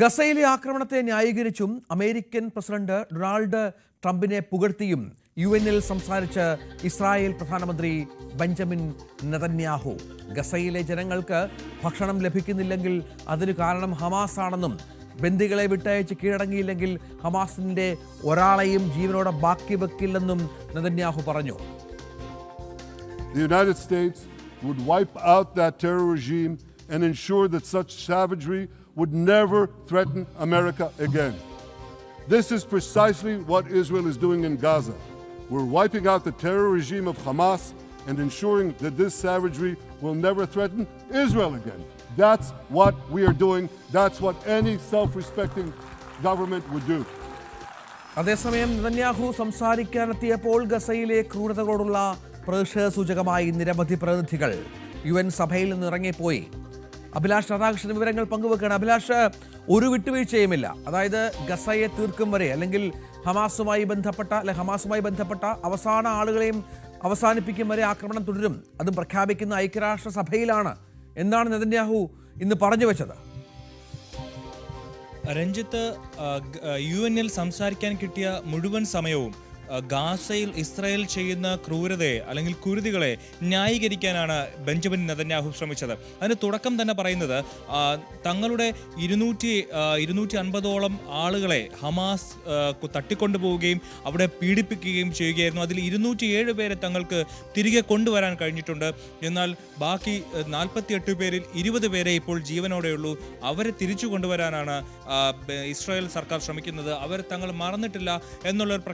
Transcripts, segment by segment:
ഗസയിലെ ആക്രമണത്തെ ന്യായീകരിച്ചും American president Donald ട്രംപിനെ പുകഴ്ത്തിയും യു എന്നിൽ സംസാരിച്ച് ഇസ്രായേൽ പ്രധാനമന്ത്രി ബെഞ്ചമിൻ നെതന്യാഹു. ഗസയിലെ ജനങ്ങൾക്ക് ഭക്ഷണം ലഭിക്കുന്നില്ലെങ്കിൽ അതിന് കാരണം ഹമാസ് ആണെന്നും ബന്ദികളെ വിട്ടയച്ച് കീഴടങ്ങിയില്ലെങ്കിൽ ഹമാസിന്റെ ഒരാളെയും ജീവനോടെ ബാക്കി വെക്കില്ലെന്നും നെതന്യാഹു പറഞ്ഞു. The United States would wipe out that terror regime and ensure that such savagery would never threaten America again. This is precisely what Israel is doing in Gaza. We're wiping out the terror regime of Hamas and ensuring that this savagery will never threaten Israel again. That's what we are doing. That's what any self respecting government would do. അതേസമയം Netanyahu സംസാരിക്കാനെത്തിയപ്പോൾ ഗസയിലെ ക്രൂരതകളോടുള്ള പ്രതിഷേധസൂചകമായി നിരവധി പ്രതിനിധികൾ U N സഭയിൽ നിന്ന് ഇറങ്ങിപ്പോയി അഭിലാഷ് രാധാകൃഷ്ണൻ വിവരങ്ങൾ പങ്കുവെക്കുകയാണ്. അഭിലാഷ് ഒരു വിട്ടുവീഴ്ചയുമില്ല. അതായത് ഗസയെ തീർക്കും വരെ അല്ലെങ്കിൽ ഹമാസുമായി ബന്ധപ്പെട്ട അല്ലെ ഹമാസുമായി ബന്ധപ്പെട്ട അവസാന ആളുകളെയും അവസാനിപ്പിക്കും വരെ ആക്രമണം തുടരും. അതും പ്രഖ്യാപിക്കുന്ന ഐക്യരാഷ്ട്ര സഭയിലാണ് എന്താണ് നെതന്യാഹു ഇന്ന് പറഞ്ഞു വെച്ചത്? രഞ്ജിത്ത് യു എന്നിൽ സംസാരിക്കാൻ കിട്ടിയ മുഴുവൻ സമയവും ഗാസയിൽ ഇസ്രായേൽ ചെയ്യുന്ന ക്രൂരതയെ അല്ലെങ്കിൽ കുരുതികളെ ന്യായീകരിക്കാനാണ് ബെഞ്ചമിൻ നെതന്യാഹു ശ്രമിച്ചത്. അതിന് തുടക്കം തന്നെ പറയുന്നത് തങ്ങളുടെ ഇരുന്നൂറ്റി ഇരുന്നൂറ്റി അൻപതോളം ആളുകളെ ഹമാസ് തട്ടിക്കൊണ്ടു പോവുകയും തട്ടിക്കൊണ്ടുപോവുകയും അവിടെ പീഡിപ്പിക്കുകയും ചെയ്യുകയായിരുന്നു. അതിൽ ഇരുന്നൂറ്റിയേഴ് പേരെ തങ്ങൾക്ക് തിരികെ കൊണ്ടുവരാൻ കഴിഞ്ഞിട്ടുണ്ട്. എന്നാൽ ബാക്കി നാൽപ്പത്തിയെട്ട് പേരിൽ ഇരുപത് പേരെ ഇപ്പോൾ ജീവനോടെയുള്ളൂ. അവരെ തിരിച്ചു കൊണ്ടുവരാനാണ് ഇസ്രായേൽ സർക്കാർ ശ്രമിക്കുന്നത്. അവർ തങ്ങൾ മറന്നിട്ടില്ല എന്നുള്ള ഒരു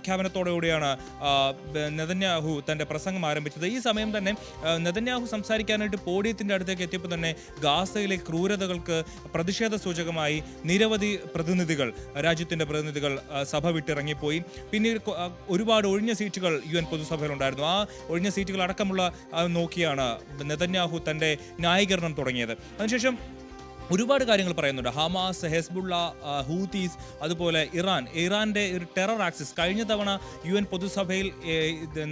ബ- നെതന്യാഹു തന്റെ പ്രസംഗം ആരംഭിച്ചത്. ഈ സമയം തന്നെ നെതന്യാഹു സംസാരിക്കാനായിട്ട് പോഡിയത്തിന്റെ അടുത്തേക്ക് എത്തിയപ്പോൾ തന്നെ ഗാസയിലെ ക്രൂരതകൾക്ക് പ്രതിഷേധ സൂചകമായി നിരവധി പ്രതിനിധികൾ രാജ്യത്തിന്റെ പ്രതിനിധികൾ സഭ വിട്ടിറങ്ങിപ്പോയി. പിന്നീട് ഒരുപാട് ഒഴിഞ്ഞ സീറ്റുകൾ യു എൻ പൊതുസഭയിലുണ്ടായിരുന്നു. ആ ഒഴിഞ്ഞ സീറ്റുകൾ അടക്കമുള്ള നോക്കിയാണ് നെതന്യാഹു തന്റെ ന്യായീകരണം തുടങ്ങിയത്. അതിനുശേഷം ഒരുപാട് കാര്യങ്ങൾ പറയുന്നുണ്ട്. ഹമാസ് ഹെസ്ബുള്ള ഹൂത്തീസ് അതുപോലെ ഇറാൻ. ഇറാന്റെ ഒരു ടെറർ ആക്സിസ്. കഴിഞ്ഞ തവണ യു എൻ പൊതുസഭയിൽ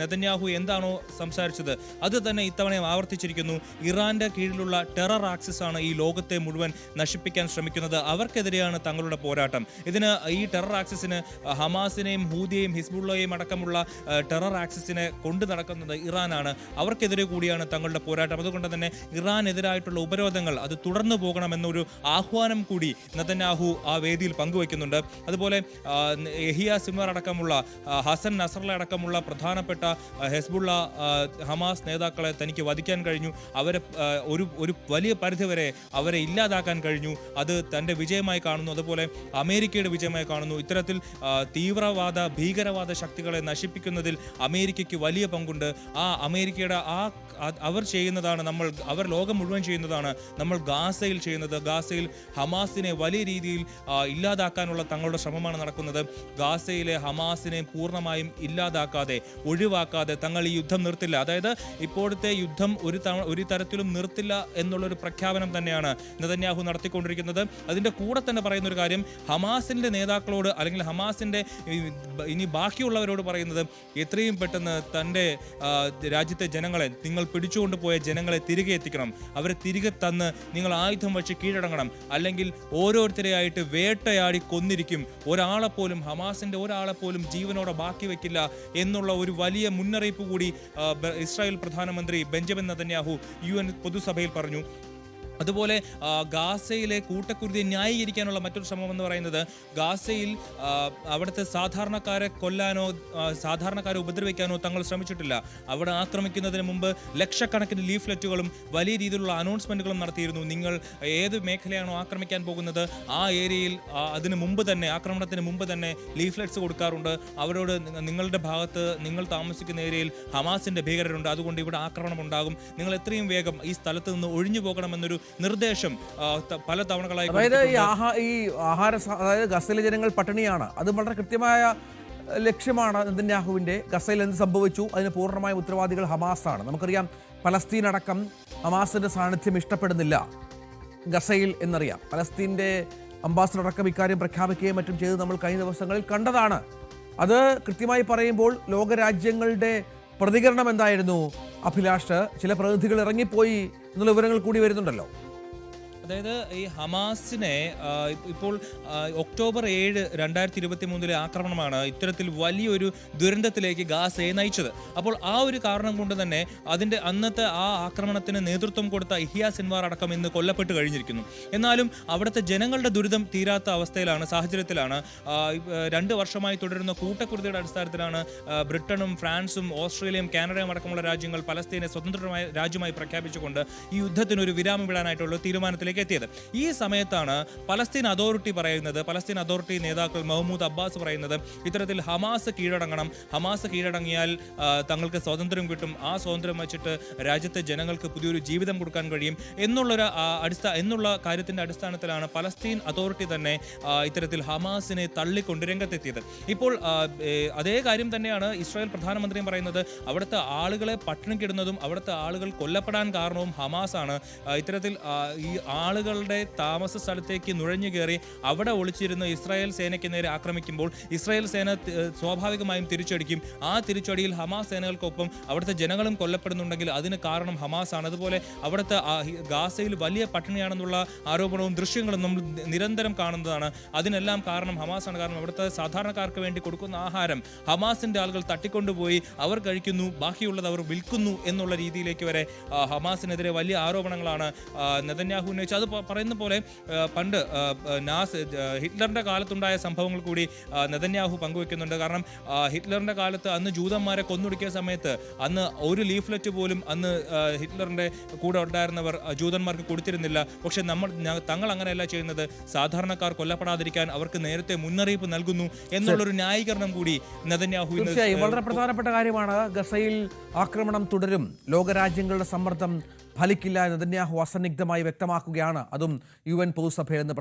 നെതന്യാഹു എന്താണോ സംസാരിച്ചത് അത് തന്നെ ഇത്തവണയും ആവർത്തിച്ചിരിക്കുന്നു. ഇറാന്റെ കീഴിലുള്ള ടെറർ ആക്സിസ് ആണ് ഈ ലോകത്തെ മുഴുവൻ നശിപ്പിക്കാൻ ശ്രമിക്കുന്നത്. അവർക്കെതിരെയാണ് തങ്ങളുടെ പോരാട്ടം. ഇതിന് ഈ ടെറർ ആക്സിസിന് ഹമാസിനെയും ഹൂതിയെയും ഹിസ്ബുള്ളയെയും അടക്കമുള്ള ടെറർ ആക്സിസിനെ കൊണ്ടു നടക്കുന്നത് ഇറാനാണ്. അവർക്കെതിരെ കൂടിയാണ് തങ്ങളുടെ പോരാട്ടം. അതുകൊണ്ട് തന്നെ ഇറാനെതിരായിട്ടുള്ള ഉപരോധങ്ങൾ അത് തുടർന്നു പോകണമെന്നൊരു ആഹ്വാനം കൂടി നതന്യാഹു ആ വേദിയിൽ പങ്കുവയ്ക്കുന്നുണ്ട്. അതുപോലെ എഹിയ സിമർ അടക്കമുള്ള ഹസൻ നസറല അടക്കമുള്ള പ്രധാനപ്പെട്ട ഹെസ്ബുള്ള ഹമാസ് നേതാക്കളെ തനിക്ക് വധിക്കാൻ കഴിഞ്ഞു. അവരെ ഒരു ഒരു വലിയ പരിധിവരെ അവരെ ഇല്ലാതാക്കാൻ കഴിഞ്ഞു. അത് തന്റെ വിജയമായി കാണുന്നു. അതുപോലെ അമേരിക്കയുടെ വിജയമായി കാണുന്നു. ഇത്തരത്തിൽ തീവ്രവാദ ഭീകരവാദ ശക്തികളെ നശിപ്പിക്കുന്നതിൽ അമേരിക്കയ്ക്ക് വലിയ പങ്കുണ്ട്. ആ അമേരിക്കയുടെ ആ- അവർ ചെയ്യുന്നതാണ് നമ്മൾ അവർ ലോകം മുഴുവൻ ചെയ്യുന്നതാണ് നമ്മൾ ഗാസയിൽ ചെയ്യുന്നത് ഗാസയിൽ ഹമാസിനെ വലിയ രീതിയിൽ ഇല്ലാതാക്കാനുള്ള തങ്ങളുടെ ശ്രമമാണ് നടക്കുന്നത്. ഗാസയിലെ ഹമാസിനെ പൂർണമായും ഇല്ലാതാക്കാതെ ഒഴിവാക്കാതെ തങ്ങൾ ഈ യുദ്ധം നിർത്തില്ല. അതായത് ഇപ്പോഴത്തെ യുദ്ധം ഒരു ഒരു തരത്തിലും നിർത്തില്ല എന്നുള്ളൊരു പ്രഖ്യാപനം തന്നെയാണ് നെതന്യാഹു നടത്തിക്കൊണ്ടിരിക്കുന്നത്. അതിന്റെ കൂടെ തന്നെ പറയുന്ന ഒരു കാര്യം ഹമാസിന്റെ നേതാക്കളോട് അല്ലെങ്കിൽ ഹമാസിന്റെ ഇനി ബാക്കിയുള്ളവരോട് പറയുന്നത് എത്രയും പെട്ടെന്ന് തന്റെ രാജ്യത്തെ ജനങ്ങളെ നിങ്ങൾ പിടിച്ചുകൊണ്ടുപോയ ജനങ്ങളെ തിരികെ എത്തിക്കണം. അവരെ തിരികെ തന്ന് നിങ്ങൾ ആയുധം വെച്ച് കീഴടങ്ങണം. അല്ലെങ്കിൽ ഓരോരുത്തരെയായിട്ട് വേട്ടയാടി കൊന്നിരിക്കും. ഒരാളെപ്പോലും ഹമാസിന്റെ ഒരാളെ പോലും ജീവനോടെ ബാക്കി വെക്കില്ല എന്നുള്ള ഒരു വലിയ മുന്നറിയിപ്പ് കൂടി ഇസ്രായേൽ പ്രധാനമന്ത്രി ബെഞ്ചമിൻ നതന്യാഹു യു പൊതുസഭയിൽ പറഞ്ഞു. അതുപോലെ ഗാസയിലെ കൂട്ടക്കുരുതിയെ ന്യായീകരിക്കാനുള്ള മറ്റൊരു ശ്രമം എന്ന് പറയുന്നത് ഗാസയിൽ അവിടുത്തെ സാധാരണക്കാരെ കൊല്ലാനോ സാധാരണക്കാരെ ഉപദ്രവിക്കാനോ തങ്ങൾ ശ്രമിച്ചിട്ടില്ല. അവിടെ ആക്രമിക്കുന്നതിന് മുമ്പ് ലക്ഷക്കണക്കിന് ലീഫ്ലെറ്റുകളും വലിയ രീതിയിലുള്ള അനൗൺസ്മെന്റുകളും നടത്തിയിരുന്നു. നിങ്ങൾ ഏത് മേഖലയാണോ ആക്രമിക്കാൻ പോകുന്നത് ആ ഏരിയയിൽ അതിന് മുമ്പ് തന്നെ ആക്രമണത്തിന് മുമ്പ് തന്നെ ലീഫ്ലെറ്റ്സ് കൊടുക്കാറുണ്ട്. അവരോട് നിങ്ങളുടെ ഭാഗത്ത് നിങ്ങൾ താമസിക്കുന്ന ഏരിയയിൽ ഹമാസിന്റെ ഭീകരരുണ്ട്. അതുകൊണ്ട് ഇവിടെ ആക്രമണം ഉണ്ടാകും. നിങ്ങൾ എത്രയും വേഗം ഈ സ്ഥലത്ത് നിന്ന് ഒഴിഞ്ഞു പോകണമെന്നൊരു നിർദ്ദേശം പല തവണകളായി അതായത് ഈ ഈ ആഹാര അതായത് ഗസയിലെ ജനങ്ങൾ പട്ടിണിയാണ്. അത് വളരെ കൃത്യമായ ലക്ഷ്യമാണ് നെതന്യാഹുവിന്റെ. ഗസയിൽ എന്ത് സംഭവിച്ചു? അതിന് പൂർണമായ ഉത്തരവാദികൾ ഹമാസാണ്. നമുക്കറിയാം പലസ്തീൻ അടക്കം ഹമാസിന്റെ സാന്നിധ്യം ഇഷ്ടപ്പെടുന്നില്ല. ഗസയിൽ എന്നറിയാം. പലസ്തീന്റെ അംബാസഡർ അടക്കം ഇക്കാര്യം പ്രഖ്യാപിക്കുകയും മറ്റും ചെയ്ത് നമ്മൾ കഴിഞ്ഞ ദിവസങ്ങളിൽ കണ്ടതാണ്. അത് കൃത്യമായി പറയുമ്പോൾ ലോകരാജ്യങ്ങളുടെ പ്രതികരണം എന്തായിരുന്നു? അഭിലാഷ് ചില പ്രതിനിധികൾ ഇറങ്ങിപ്പോയി എന്നുള്ള വിവരങ്ങൾ കൂടി വരുന്നുണ്ടല്ലോ. അതായത് ഈ ഹമാസിനെ ഇപ്പോൾ ഒക്ടോബർ ഏഴ് രണ്ടായിരത്തി ഇരുപത്തി മൂന്നിലെ ആക്രമണമാണ് ഇത്തരത്തിൽ വലിയൊരു ദുരന്തത്തിലേക്ക് ഗാസയെ നയിച്ചത്. അപ്പോൾ ആ ഒരു കാരണം കൊണ്ട് തന്നെ അതിന്റെ അന്നത്തെ ആ ആക്രമണത്തിന് നേതൃത്വം കൊടുത്ത ഇഹിയ സിൻവാർ അടക്കം ഇന്ന് കൊല്ലപ്പെട്ട് കഴിഞ്ഞിരിക്കുന്നു. എന്നാലും അവിടുത്തെ ജനങ്ങളുടെ ദുരിതം തീരാത്ത അവസ്ഥയിലാണ് സാഹചര്യത്തിലാണ്. രണ്ട് വർഷമായി തുടരുന്ന കൂട്ടക്കുരുതിയുടെ അടിസ്ഥാനത്തിലാണ് ബ്രിട്ടനും ഫ്രാൻസും ഓസ്ട്രേലിയയും കാനഡയും അടക്കമുള്ള രാജ്യങ്ങൾ പലസ്തീനെ സ്വതന്ത്രമായ രാജ്യമായി പ്രഖ്യാപിച്ചുകൊണ്ട് ഈ യുദ്ധത്തിന് ഒരു വിരാമം വിടാനായിട്ടുള്ള തീരുമാനത്തിലേക്ക് എത്തിയത് ഈ സമയത്താണ് പലസ്തീൻ അതോറിറ്റി പറയുന്നത് പലസ്തീൻ അതോറിറ്റി നേതാക്കൾ മഹ്മൂദ് അബ്ബാസ് പറയുന്നത് ഇത്തരത്തിൽ ഹമാസ് കീഴടങ്ങണം. ഹമാസ് കീഴടങ്ങിയാൽ തങ്ങൾക്ക് സ്വാതന്ത്ര്യം കിട്ടും. ആ സ്വാതന്ത്ര്യം വെച്ചിട്ട് രാജ്യത്തെ ജനങ്ങൾക്ക് പുതിയൊരു ജീവിതം കൊടുക്കാൻ കഴിയും എന്നുള്ളൊരു അടിസ്ഥാന എന്നുള്ള കാര്യത്തിന്റെ അടിസ്ഥാനത്തിലാണ് പലസ്തീൻ അതോറിറ്റി തന്നെ ഇത്തരത്തിൽ ഹമാസിനെ തള്ളിക്കൊണ്ട് രംഗത്തെത്തിയത്. ഇപ്പോൾ അതേ കാര്യം തന്നെയാണ് ഇസ്രായേൽ പ്രധാനമന്ത്രിയും പറയുന്നത്. അവിടുത്തെ ആളുകളെ പട്ടിണിക്കിടുന്നതും അവിടുത്തെ ആളുകൾ കൊല്ലപ്പെടാൻ കാരണവും ഹമാസാണ്. ഇത്തരത്തിൽ ഈ ആളുകളുടെ താമസ സ്ഥലത്തേക്ക് നുഴഞ്ഞു കയറി അവിടെ ഒളിച്ചിരുന്ന ഇസ്രായേൽ സേനയ്ക്ക് നേരെ ആക്രമിക്കുമ്പോൾ ഇസ്രായേൽ സേന സ്വാഭാവികമായും തിരിച്ചടിക്കും. ആ തിരിച്ചടിയിൽ ഹമാസ് സേനകൾക്കൊപ്പം അവിടുത്തെ ജനങ്ങളും കൊല്ലപ്പെടുന്നുണ്ടെങ്കിൽ അതിന് കാരണം ഹമാസ് ആണ് അതുപോലെ അവിടുത്തെ ഗാസയിൽ വലിയ പട്ടിണിയാണെന്നുള്ള ആരോപണവും ദൃശ്യങ്ങളും നമ്മൾ നിരന്തരം കാണുന്നതാണ്. അതിനെല്ലാം കാരണം ഹമാസ് ആണ് കാരണം അവിടുത്തെ സാധാരണക്കാർക്ക് വേണ്ടി കൊടുക്കുന്ന ആഹാരം ഹമാസിന്റെ ആളുകൾ തട്ടിക്കൊണ്ടുപോയി അവർ കഴിക്കുന്നു ബാക്കിയുള്ളത് അവർ വിൽക്കുന്നു എന്നുള്ള രീതിയിലേക്ക് വരെ ഹമാസിനെതിരെ വലിയ ആരോപണങ്ങളാണ്. നെതന്യാഹു നെതന്യാഹു ഉന്നയിച്ചത് അത് പറയുന്ന പോലെ പണ്ട് നാസ് ഹിറ്റ്ലറിന്റെ കാലത്തുണ്ടായ സംഭവങ്ങൾ കൂടി നെതന്യാഹു പങ്കുവെക്കുന്നുണ്ട്. കാരണം ഹിറ്റ്ലറിന്റെ കാലത്ത് അന്ന് ജൂതന്മാരെ കൊന്നൊടുക്കിയ സമയത്ത് അന്ന് ഒരു ലീഫ്ലെറ്റ് പോലും അന്ന് ഹിറ്റ്ലറിന്റെ കൂടെ ഉണ്ടായിരുന്നവർ ജൂതന്മാർക്ക് കൊടുത്തിരുന്നില്ല. പക്ഷെ നമ്മൾ തങ്ങൾ അങ്ങനെയല്ല ചെയ്യുന്നത്. സാധാരണക്കാർ കൊല്ലപ്പെടാതിരിക്കാൻ അവർക്ക് നേരത്തെ മുന്നറിയിപ്പ് നൽകുന്നു എന്നുള്ളൊരു ന്യായീകരണം കൂടി നെതന്യാഹു വളരെ പ്രധാനപ്പെട്ട കാര്യമാണ് ഗസയിൽ ആക്രമണം തുടരും. ലോകരാജ്യങ്ങളുടെ സമ്മർദ്ദം ഫലിക്കില്ല എന്ന് നെതന്യാഹു അസന്നിഗ്ധമായി വ്യക്തമാക്കുകയാണ്. അതും യു എൻ പൊതുസഭയിൽ നിന്ന്